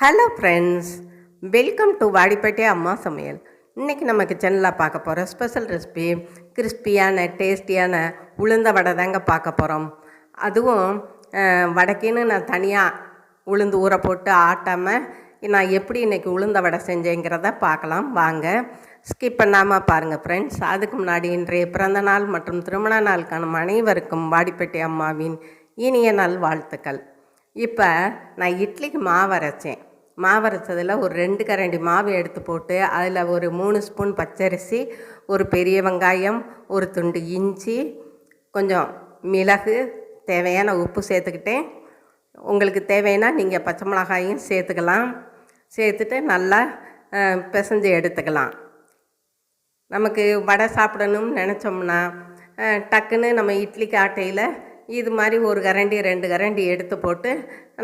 Hello friends welcome to Vadipatti Amma Samayal இன்றைக்கி நம்ம கிச்சனில் பார்க்க போகிற ஸ்பெஷல் ரெசிபி கிறிஸ்பியான டேஸ்டியான உளுந்த வடை தாங்க பார்க்க போகிறோம் அதுவும் அஹ், வடைக்குன்னு நான் தனியாக உளுந்து ஊற போட்டு ஆட்டாமல் நான் எப்படி இன்றைக்கி உளுந்த வடை செஞ்சேங்கிறத பார்க்கலாம். வாங்க ஸ்கிப் பண்ணாமல் பாருங்கள் ஃப்ரெண்ட்ஸ் அதுக்கு முன்னாடி இன்றைய பிறந்த நாள் மற்றும் திருமண நாளுக்கான அனைவருக்கும் வாடிப்பேட்டை அம்மாவின் இனிய நாள் வாழ்த்துக்கள் இப்போ நான் இட்லிக்கு மாவு அரைச்சேன். மாவு அரைச்சதில் ஒரு ரெண்டு கரண்டி மாவு எடுத்து போட்டு அதில் ஒரு மூணு ஸ்பூன் பச்சரிசி ஒரு பெரிய வெங்காயம் ஒரு துண்டு இஞ்சி கொஞ்சம் மிளகு தேவையான உப்பு சேர்த்துக்கிட்டேன் உங்களுக்கு தேவைன்னா நீங்கள் பச்சை மிளகாயும் சேர்த்துக்கலாம். சேர்த்துட்டு நல்லா பிசைஞ்சு எடுத்துக்கலாம். நமக்கு வடை சாப்பிடணும்னு நினச்சோம்னா டக்குன்னு நம்ம இட்லிக்கு ஆட்டையில் இது மாதிரி ஒரு கரண்டி ரெண்டு கரண்டி எடுத்து போட்டு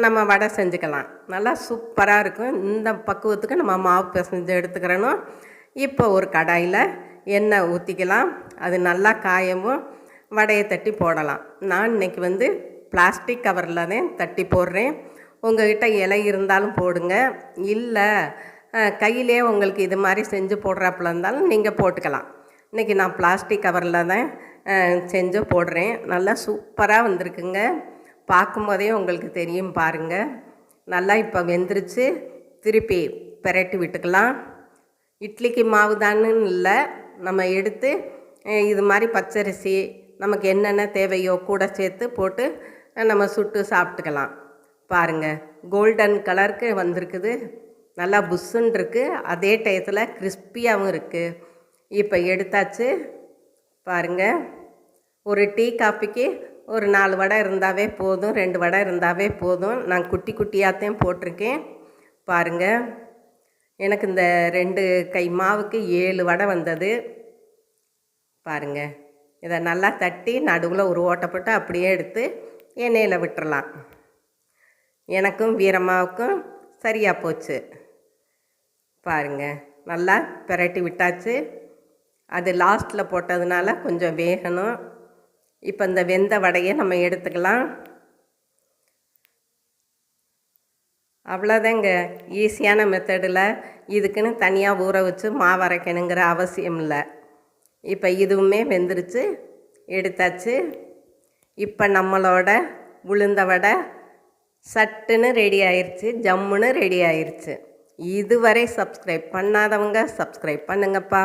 நம்ம வடை செஞ்சுக்கலாம். நல்லா சூப்பராக இருக்கும். இந்த பக்குவத்துக்கு நம்ம மாவு பிசைஞ்சு எடுத்துக்கிறணும். இப்போ ஒரு கடாயில் எண்ணெய் ஊற்றிக்கலாம் அது நல்லா காயவும் வடையை தட்டி போடலாம். நான் இன்னைக்கு வந்து பிளாஸ்டிக் கவரில் தான் தட்டி போடுறேன். உங்கள்கிட்ட இலை இருந்தாலும் போடுங்க. இல்லை கையிலே உங்களுக்கு இது மாதிரி செஞ்சு போடுறாப்புல இருந்தாலும் நீங்கள் போட்டுக்கலாம். இன்றைக்கி நான் பிளாஸ்டிக் கவரில் தான் செஞ்சு போடுறேன். நல்லா சூப்பராக வந்திருக்குங்க. பார்க்கும்போதே உங்களுக்கு தெரியும் பாருங்கள் நல்லா இப்போ வெந்துருச்சு. திருப்பி பிரட்டி விட்டுக்கலாம். இட்லிக்கு மாவு தான்னு இல்லை. நம்ம எடுத்து இது மாதிரி பச்சரிசி நமக்கு என்னென்ன தேவையோ கூட சேர்த்து போட்டு நம்ம சுட்டு சாப்பிட்டுக்கலாம். பாருங்கள் கோல்டன் கலருக்கு வந்திருக்குது. நல்லா புஷ்ஷுன்னு இருக்குது அதே டயத்தில் கிறிஸ்பியாகவும் இருக்குது இப்போ எடுத்தாச்சு. பாருங்கள் ஒரு டீ காப்பிக்கு ஒரு நாலு வடை இருந்தாவே போதும் ரெண்டு வடை இருந்தாவே போதும். நான் குட்டி குட்டியாகத்தையும் போட்டிருக்கேன். பாருங்கள் எனக்கு இந்த ரெண்டு கை மாவுக்கு ஏழு வடை வந்தது. பாருங்க. இதை நல்லா தட்டி நடுவில் ஒரு ஓட்டை போட்டு அப்படியே எடுத்து எண்ணெயில் விட்டுறலாம். எனக்கும் வீரமாவுக்கும் சரியாக போச்சு. பாருங்க. நல்லா பிரட்டி விட்டாச்சு. அது லாஸ்ட்டில் போட்டதுனால கொஞ்சம் வேகணும். இப்போ இந்த வெந்த வடையை நம்ம எடுத்துக்கலாம். அவ்வளோதாங்க ஈஸியான மெத்தடில் இதுக்குன்னு தனியாக ஊற வச்சு மாவு அரைக்கணுங்கிற அவசியம் இல்லை. இப்போ இதுவுமே வெந்துருச்சு. எடுத்தாச்சு. இப்போ நம்மளோட உளுந்த வடை சட்டுன்னு ரெடி ஆயிடுச்சு ஜம்முன்னு ரெடி ஆயிடுச்சு இதுவரை சப்ஸ்கிரைப் பண்ணாதவங்க சப்ஸ்கிரைப் பண்ணுங்கப்பா.